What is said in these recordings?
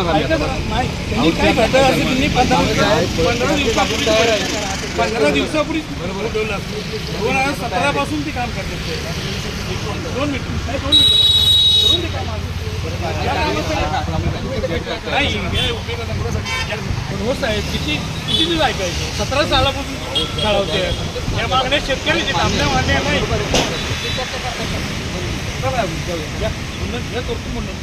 आम्ही आता. त्यांनी काय असेल त्यांनी पंधरा पंधरा दिवसापूर्वी पंधरा दिवसापूर्वी दोन हजार सतरा ते काम करतात दोन मिनिट नाही दोन मिनिट. करून काम नाही हो साहेब किती किती दिवस ऐकायचं? सतरा सालापासून चालवते या मागण्या शेतकऱ्याचे थांबण्या मागण्या नाही. या, करतो म्हणून.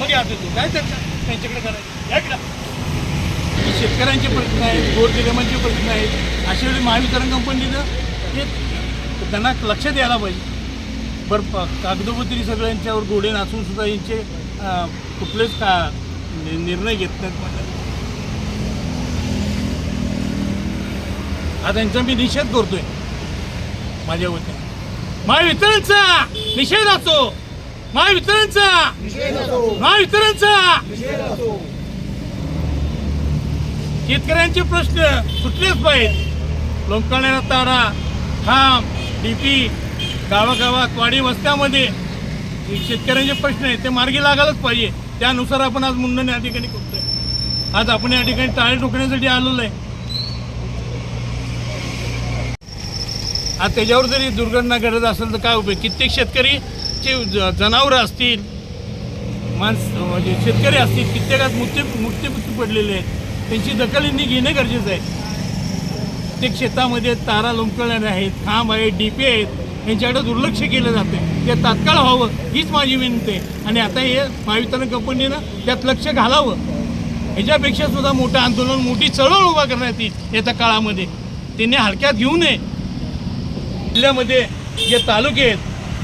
मग या देतो काय त्याच्या त्यांच्याकडे करायचं. या इकडं. म्हणजे शेतकऱ्यांचे प्रश्न आहेत गोरगरिबांचे प्रश्न आहेत. अशा वेळी महावितरण कंपनीनं हे त्यांना लक्ष द्यायला पाहिजे. बरं प- कागदोपत्री सगळ्यांच्यावर गोडे नाचून सुद्धा यांचे कुठलेच का निर्णय घेत नाहीत हा त्यांचा मी निषेध करतोय. माझ्या वतीने. महावितरणचा निषेध असो. महावितरणचा महावितरणचा शेतकऱ्यांचे प्रश्न सुटलेच पाहिजेत. लोंकाळण्याला तारा खांब डीपी गावागावात वाडी वस्त्यामध्ये शेतकऱ्यांचे प्रश्न आहेत ते मार्गी लागायलाच पाहिजे. त्यानुसार आपण आज मुंडन या ठिकाणी करतोय आज आपण या ठिकाणी टाळे ठोकण्यासाठी आलेलो आहे. आज त्याच्यावर जरी दुर्घटना घडत असेल तर काय उपयोग? कित्येक शेतकरी ज- जनावरं असतील माणस म्हणजे शेतकरी असतील कित्येकात मृत्यू मृत्यूमुखी पडलेले आहेत. त्यांची दखल यांनी घेणे गरजेचं आहे. प्रत्येक शेतामध्ये तारा लोंबकळणारे आहेत खांब आहेत डीपी आहेत. यांच्याकडे दुर्लक्ष केलं जातं ते तात्काळ व्हावं हीच माझी विनंती आहे. आणि आता हे महावितरण कंपनीनं त्यात लक्ष घालावं. ह्याच्यापेक्षा सुद्धा मोठं आंदोलन मोठी चळवळ उभा करण्यात येईल येत्या काळामध्ये. त्यांनी हलक्यात घेऊ नये. जिल्ह्यामध्ये जे तालुके आहेत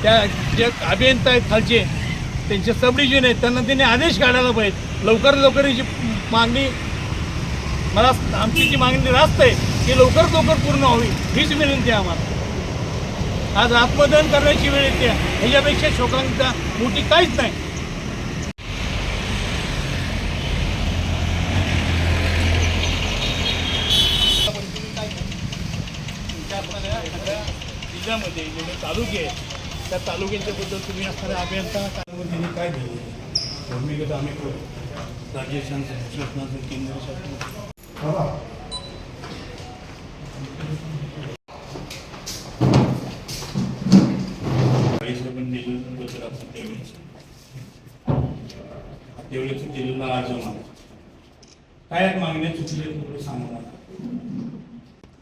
त्या जे अभियंता आहेत खालचे त्यांचे सब डिव्हिजन आहेत त्यांना त्यांनी आदेश काढायला पाहिजे. लवकर लवकर ही जी मागणी मला आमची जी मागणी रास्त आहे ती लवकर लवकर पूर्ण व्हावी हीच विनंती आहे आम्हाला. आज आत्मदहन करण्याची वेळ येते ह्याच्यापेक्षा शोकांता मोठी काहीच नाही. जिल्ह्यामध्ये जेवढे तालुके आहेत त्या तालुक्यांच्याबद्दल तुम्ही असणाऱ्या अभियंता कालावधीने काय दिले? भूमिगत आम्ही करू राज्य शासन शासनाचं केंद्र शासन पैसे पण दिलेलं मला काय आहेत मागण्या चुकले थोडं सांगा मला.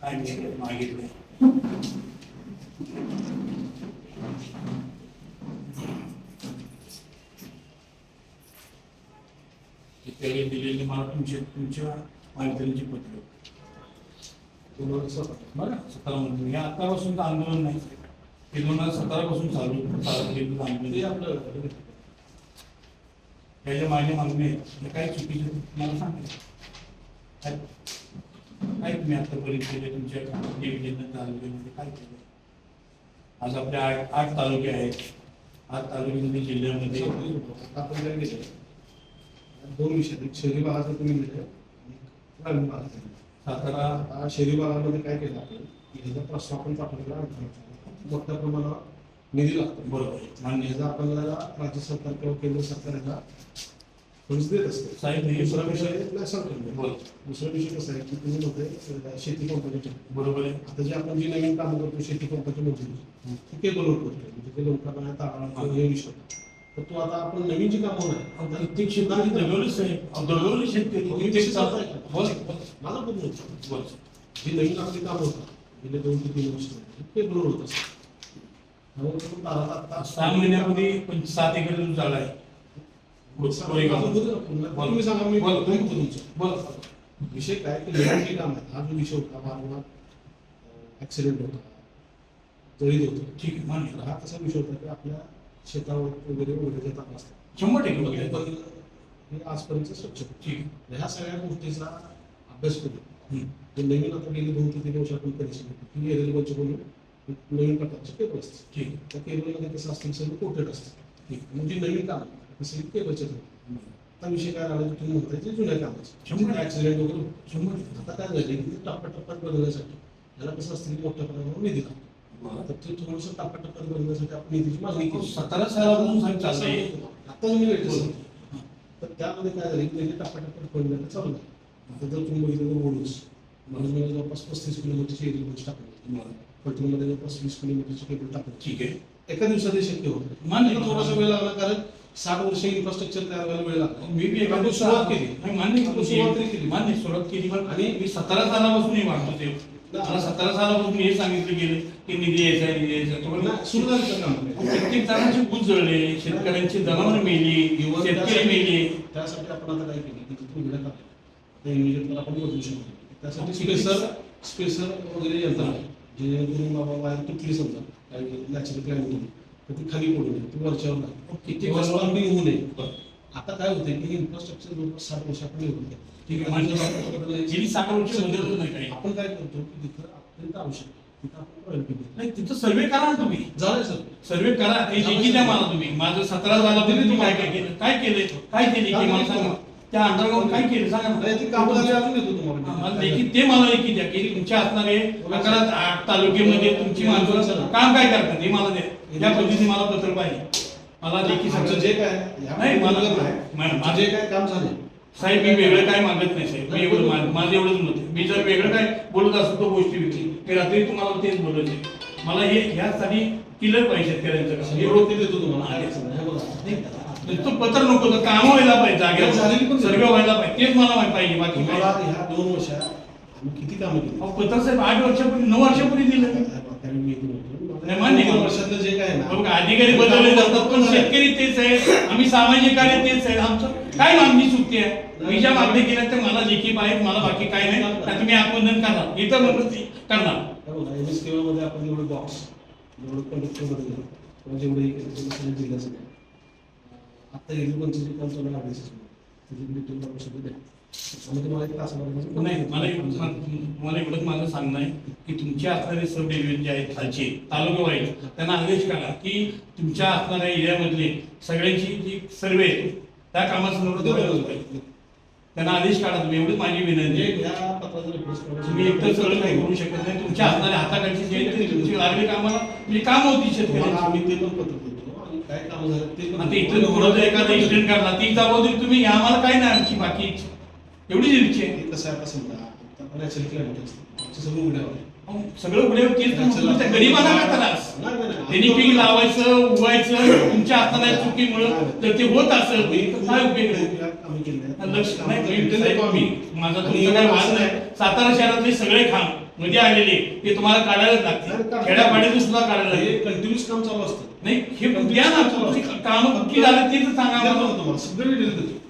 काय मागितलं त्यावेळी दिलेली मला तुमचे तुमच्या माहितीची पत्र बरं सतरा म्हणतो हे आतापासून तर आंदोलन नाही हे दोन हजार सतरा पासून चालू चालू केलेलं आंदोलन हे आपलं ह्याच्या माझ्या मागणी आहेत काय चुकीचे मला सांगा काय काय तुम्ही आतापर्यंत केले तुमच्या डिव्हिजन तालुक्यामध्ये काय केलं आज आपले आठ आठ तालुके आहेत. आठ तालुक्यामध्ये जिल्ह्यामध्ये दोन विषय आहेत. एक शहरी भागाचं तुम्ही एक ग्रामीण भागाचं. सातारा शहरी भागामध्ये काय केलं आपण? ह्याचा प्रस्ताव आपण पाठवलेला मोठ्या प्रमाणावर निधी लागतो. बरोबर. आहे. आणि ह्याचा आपल्याला राज्य सरकार किंवा केंद्र सरकार ह्याला फंड्स देत असते. साहेब, दुसरा बरोबर. विषय बोल. दुसरा विषय कसा आहे की तुम्ही म्हणताय शेती पंपाची बरोबर आहे. आता जे आपण जी नवीन कामं करतो शेती पंपाची मंजुरी ती केबलवर करतो म्हणजे ते लोकांना ताळा हे विषय. तो आता आपण नवीन जी कामं नाही प्रत्येक शेतकरी दगवली साहेब दगवली शेतकरी कित्येक बोल. माझा पूर्ण होतं. बोल. जी नवीन आपली कामं होतात गेले दोन ते तीन वर्ष ते बरोबर होत. असतात सहा महिन्यामध्ये सात एकर झाला आहे. तुम्ही सांगा मी बोल. बोलतो तुमचं. विषय काय की नवीन जे काम आहे हा जो विषय होता वारंवार ऍक्सिडेंट होता जळीत होतो. ठीक आहे हा कसा विषय होता? की आपल्या शेतावर वगैरे वगैरे जातात असतात शंभर टक्के हे आजपर्यंत स्वच्छ. ठीक ह्या सगळ्या गोष्टीचा अभ्यास करू हम्म. ते नवीन आता गेली दोन ते तीन वर्ष आपण परीक्षा घेतो की एरल बंच बोलून नवीन प्रकारचे केबल असते ठीक त्या केबलमध्ये कसं असतील सगळं कोटेड असतं ठीक म्हणजे नवीन काम कसं केबलचे आता विषय काय की तुम्ही म्हणताय जे जुन्या कामाचे शंभर. ऍक्सिडेंट वगैरे. शंभर. आता काय झालं की टप्प्याटप्प्यात बदलण्यासाठी याला कसं असतं की मोठ्या प्रमाणावर निधी लागतो. तर ते थोडंसं बनवण्यासाठी आपण निधीची मागणी केली सतरा सालापासून आता लेटेस्ट सांगतो. तर त्यामध्ये काय झालं? की बनवण्याचं चालू आता जर तुम्ही बघितलं तर ओढूस म्हणून मी जवळपास पस्तीस किलोमीटरची एरिया टाकली पलटणमध्ये जवळपास वीस किलोमीटरची केबल टाकली ठीक आहे. एका दिवसात हे शक्य होतं मान्य. थोडासा वेळ लागला कारण साठ वर्ष इन्फ्रास्ट्रक्चर तयार व्हायला वेळ लागला मी बी आपण सुरुवात केली. मान्य. सुरुवात केली. मान्य सुरुवात केली. आणि- मी सतरा सालापासून हे ते. मला सतरा सालापासून हे सांगितलं गेलं की निधी यायचा निधी यायचा सुरू झालं प्रत्येक जणांची भूत जळले शेतकऱ्यांची जनावर मेली शेतकरी मेले. त्यासाठी आपण आता काय केलं की तिथून उघड्या टाकल्या त्या इमिजिएटला आपण बदलू शकतो त्यासाठी स्पेसर स्पेसर वगैरे यंत्रणा जेणेकरून बाबा वायर तुटली समजा. काही नॅचरल क्लायमेट तर ती खाली पडू नये ती वरच्यावर नाही. किती होऊ नये. आता काय होतंय की इन्फ्रास्ट्रक्चर जवळपास साठ वर्ष आपण निघून गेलो. आपण काय करतो की जिथं अत्यंत आवश्यक तिथं नाही तिथं सर्वे करा ना तुम्ही. झालंय सर. सर्वे करा ते लेखी द्या मला तुम्ही. माझं सतरा झाला तरी तुम्ही काय काय केलं? काय केले काय केले की मला सांगा. त्या अंडरग्राऊंड काय केलं सांगा नाही, ती ना. कामं झाली अजून देतो मला तुम्हाला लेखी ते मला लेखी द्या की तुमच्या असणारे अकरा आठ तालुक्यामध्ये तुमची माणसं काम काय करतात हे मला द्या. त्या पद्धतीने मला पत्र पाहिजे. मला लेखी आमचं सगळं जे काय नाही, मला- नाही मा- आमचं जे काय काम झाले साहेब मी वेगळं काय मागत नाही साहेब मी एवढं मा- माझं एवढंच मत आहे. मी जर वेगळं काय बोलत असतो तो गोष्टी वेगळी मी रात्री तुम्हाला तेच बोलत आहे मला हे ह्यासाठी किलर पाहिजे शेतकऱ्यांचं काम. एवढं ते देतो तुम्हाला. हे बघा. नुसतं पत्र नको तर काम व्हायला पाहिजे झालेली पण जागेवर सर्वे व्हायला पाहिजे तेच मला माहिती पाहिजे बाकी तुम्हाला काय ह्या दोन वर्षात आम्ही किती कामं केली अहो, पत्र साहेब आठ वर्षापूर्वी नऊ वर्षापूर्वी दिलं मी. त्यावेळी मी इथे. नाही, मान्य दोन आहे. वर्षातलं जे काय आहे बघ, ना अधिकारी बदलले जातात पण शेतकरी तेच आहे आम्ही सामाजिक कार्य तेच आहे आमचं काय मागणी चुकती आहे मी ज्या मागणी केल्या त्या मला लेखी पाहिजे मला बाकी काय नाही तुम्ही आत्मदन करणार इतर म्हणून करणार हे मध्ये आपण जेवढे बॉक्स जेवढे कंडक्टर किंवा जेवढे हे जिल्ह्याचं आता काम नाही मला मला एवढंच माझं सांगणं आहे की तुमच्या असणारे सब डिव्हिजन जे आहेत खालचे तालुका वाईज त्यांना आदेश काढा की तुमच्या असणाऱ्या एरियामधले सगळ्यांची जी सर्वे त्या कामासंदर्भात. त्यांना आदेश काढा तुम्ही एवढीच माझी विनंती म्हणजे आहे रिप्रेस तुम्ही एकतर सगळं काही करू शकत नाही तुमच्या असणाऱ्या हाताखालची जे ते तुमची लागली कामाला म्हणजे काम होती तुम्हाला शेतकऱ्यांची काय काम झालं? ते पण आता इथून पुढं जर एखादा एक्सिडेंट काढला ती जबाबदारी तुम्ही घ्या. आम्हाला काय नाही आमची बाकी. एवढीच इच्छा आहे. हे कसं आहे आता समजा? आता असतं. आमचं सगळं उघड्यावर आहे. अहो, सगळं उघडे तेच तर म्हणतो, त्या गरीबांना काय त्रास? नाही, नाही, नाही. त्यांनी पीक लावायचं उगवायचं तुमच्या हाताला चुकीमुळं. तर ते होत असेल. काय उपयोग आहे? आम्ही. लक्ष नाही मी- माझा तुमचा काय एवढं वाद असं नाही. सातारा शहरातले सगळे खांब. मध्ये आलेले ते तुम्हाला काढायलाच काढ- खेड्यापाड्यातून सुद्धा काढायला हे लागेल कंटिन्यूस काम चालू असतं. नाही हे द्या ना कामं कुठली झाली ते तर सांगा देतो आम्हाला. ना तुम्हाला. सगळं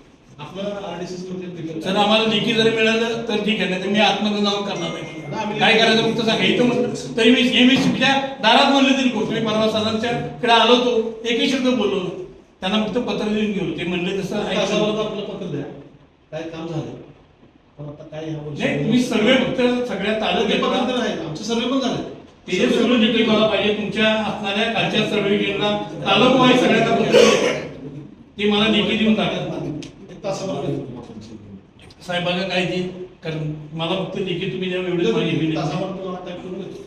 जर आम्हाला लेखी जरी मिळालं तर ठीक आहे नाही तर मी आत्महत्या जाऊन करणार नाही. काय करायचं फक्त सांगा. इथं म्हटलं तरी मी हे मी तुमच्या दारात म्हणलं तरी करतो मी परवा सरांच्या कडे आलो तो एकही शब्द बोललो. त्यांना फक्त पत्र देऊन गेलो. ते म्हणले तसं आपलं पत्र द्या. काय काम झालं? आता काय नाही तुम्ही सर्वे फक्त सगळ्या ते तालुक्यात पत्र तर आहे. आमचे सर्वे पण झाले. ते जे सगळं डिटेल मला पाहिजे तुमच्या असणाऱ्या खालच्या सर्वे केंद्रला तालुका वाईज सगळ्यांना. ते मला लेखी देऊन. साहेबांना काय कारण मला फक्त लेखी तुम्ही द्या करून देतो.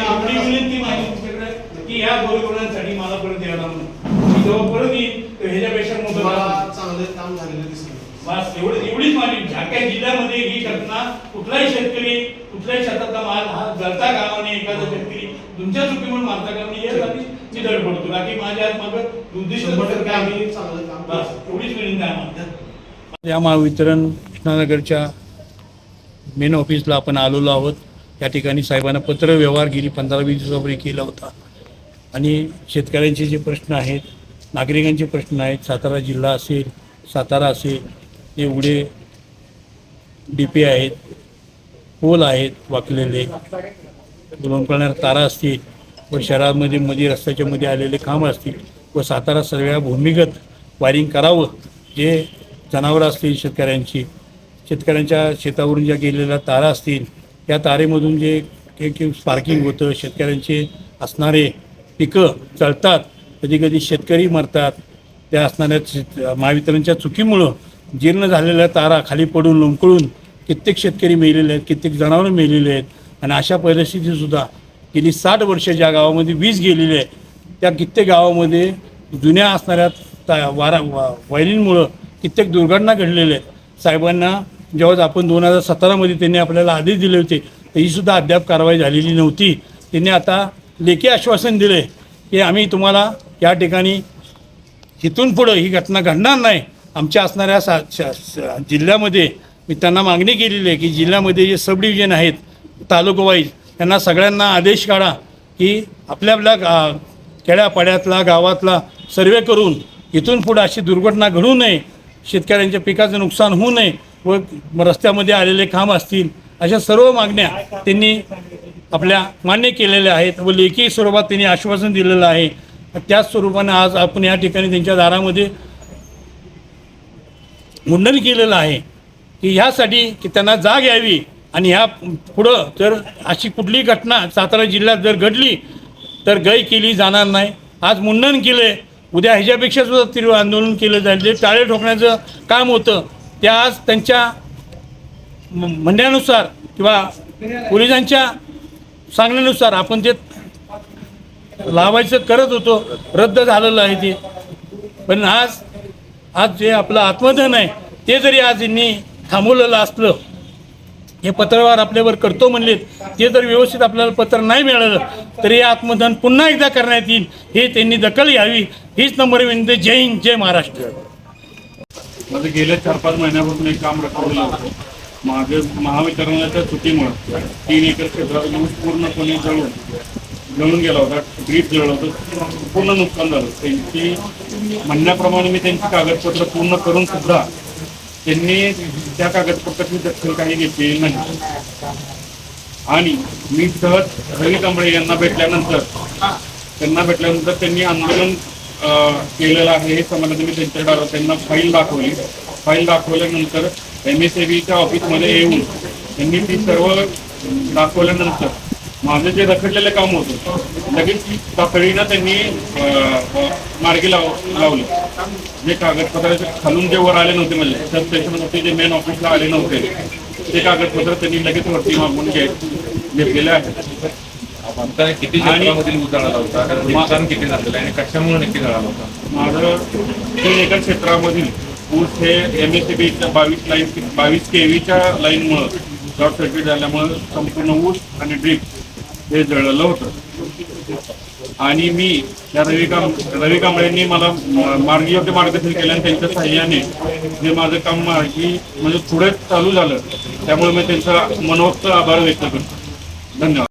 आपली विनंती तुमच्याकडे की या गोरगरिबांसाठी मला परत यायला म्हणून. जेव्हा परत येईन तर ह्याच्यापेक्षा मोठं. चांगलं काम झालेलं दिसलं बस एवढी एवढीच माझी झाक्या जिल्ह्यामध्ये ही घटना. कुठलाही शेतकरी कुठल्याही शेतातला माल हा जळता कामा नये एखादा शेतकरी तुमच्या चुकीमुळे मारता कामा नये यासाठी मी धडपडतो बाकी माझ्या मागं उद्दिष्ट शंभर टक्के आम्ही चांगलं काम बस. एवढीच विनंती आहे या महावितरण कृष्णानगरच्या मेन ऑफिसला आपण आलेलो आहोत. या ठिकाणी साहेबांना पत्र व्यवहार गेली पंधरा वीस दिवसापूर्वी केला होता. आणि शेतकऱ्यांचे जे प्रश्न आहेत नागरिकांचे प्रश्न आहेत सातारा जिल्हा असेल सातारा असेल एवढे डी पी आहेत पोल आहेत वाकलेले. दोन करणाऱ्या तारा असतील व शहरामध्ये मध्ये रस्त्याच्या मध्ये आलेले खांब असतील व सातारा सगळ्या भूमिगत वायरिंग करावं जे जनावरं असतील शेतकऱ्यांची. शेतकऱ्यांच्या शेतावरून ज्या गेलेल्या तारा असतील त्या तारेमधून जे एक स्पार्किंग होतं शेतकऱ्यांचे असणारे पिकं चळतात कधी कधी शेतकरी मरतात. त्या असणाऱ्या महावितरणच्या चुकीमुळं जीर्ण झालेल्या तारा खाली पडून लोंबकळून कित्येक शेतकरी मेलेले आहेत कित्येक जनावरं मेलेले आहेत. आणि अशा परिस्थितीसुद्धा गेली साठ वर्ष ज्या गावामध्ये वीज गेलेली आहे त्या कित्येक गावामध्ये जुन्या असणाऱ्या ता वारा वा वायरिंगमुळं कित्येक दुर्घटना घडलेल्या आहेत. साहेबांना जेव्हा आपण दोन हजार सतरामध्ये त्यांनी आपल्याला आदेश दिले होते तर ही सुद्धा अद्याप कारवाई झालेली नव्हती. त्यांनी आता लेखी आश्वासन दिले की आम्ही तुम्हाला या ठिकाणी इथून पुढं ही घटना घडणार नाही. आमच्या असणाऱ्या सा श- जिल्ह्यामध्ये मी त्यांना मागणी केलेली आहे की जिल्ह्यामध्ये जे सब डिव्हिजन आहेत तालुकावाईज त्यांना सगळ्यांना आदेश काढा की आपल्या आपल्या गा खेड्यापाड्यातला गावातला सर्वे करून इथून पुढं अशी दुर्घटना घडू नये शेतकऱ्यांच्या पिकाचं नुकसान होऊ नये व रस्त्यामध्ये आलेले खांब असतील अशा सर्व मागण्या त्यांनी आपल्या मान्य केलेल्या आहेत व लेखी स्वरूपात त्यांनी आश्वासन दिलेलं आहे. त्याच स्वरूपाने आज आपण या ठिकाणी त्यांच्या दारामध्ये मुंडन केलेलं आहे की ह्यासाठी की त्यांना जाग यावी आणि ह्या पुढं जर अशी कुठली घटना सातारा जिल्ह्यात जर घडली तर गय केली जाणार नाही. आज मुंडन केलं उद्या ह्याच्यापेक्षा सुद्धा तीव्र आंदोलन केलं जाईल. जे टाळे ठोकण्याचं काम होतं ते आज त्यांच्या म्हणण्यानुसार किंवा पोलिसांच्या सांगण्यानुसार आपण ते लावायचं करत होतो रद्द झालेलं आहे ते. पण आज आज जे आपलं आत्मधन आहे ते जरी आज यांनी थांबवलेलं असलं हे पत्रव्यवहार आपल्यावर करतो म्हणलेत ते जर व्यवस्थित आपल्याला पत्र नाही मिळालं तरी हे आत्मधन पुन्हा एकदा करण्यात येईल हे त्यांनी दखल घ्यावी हीच नंबर विनंती. जय हिंद जय महाराष्ट्र. माझं गेल्या चार पाच महिन्यापासून एक काम रखडलेलं होतं. माझं महावितरणाच्या चुकीमुळं तीन एकर क्षेत्रात पूर्णपणे जळून जळून गेला होता ग्रीप जळलं होतं. पूर्ण नुकसान झालं. त्यांची म्हणण्याप्रमाणे मी त्यांची कागदपत्र पूर्ण करून सुद्धा त्यांनी त्या कागदपत्राची दखल काही घेतलेली नाही. आणि मी सहज रवी कांबळे यांना भेटल्यानंतर त्यांना भेटल्यानंतर त्यांनी आंदोलन केलेलं आहे हे समजलं मी त्यांच्या डाव- त्यांना फाईल दाखवली. फाईल दाखवल्यानंतर एम एस बीच्या ऑफिसमध्ये येऊन त्यांनी ती सर्व दाखवल्यानंतर माझं जे रखडलेलं काम होतं लगेच तातडीनं त्यांनी मार्गी लाव लावलं. जे कागदपत्र खालून जे वर आले नव्हते म्हणजे सब स्टेशनवरती जे मेन ऑफिसला आले नव्हते ते कागदपत्र त्यांनी लगेच वरती मागून घे घेतलेले आहेत. आता किती क्षेत्रामधील ऊस जळाला होता? नुकसान किती झालेलं आहे आणि कशामुळे नक्की जळाला होता? माझं तीन एकर क्षेत्रामधील ऊस हे एम एस सी बीच्या बावीस लाईन बावीस के व्हीच्या लाईनमुळं शॉर्ट सर्किट झाल्यामुळं संपूर्ण ऊस आणि ड्रीप हे जळलं होतं. आणि मी या रवी काम रवी कांबळेंनी मला मार्ग मार्गी योग्य मार्गदर्शन केलं आणि त्यांच्या सहाय्याने जे माझं काम मार्गी म्हणजे पुढे चालू झालं. त्यामुळे मी त्यांचा मनोक्त आभार व्यक्त करतो. धन्यवाद.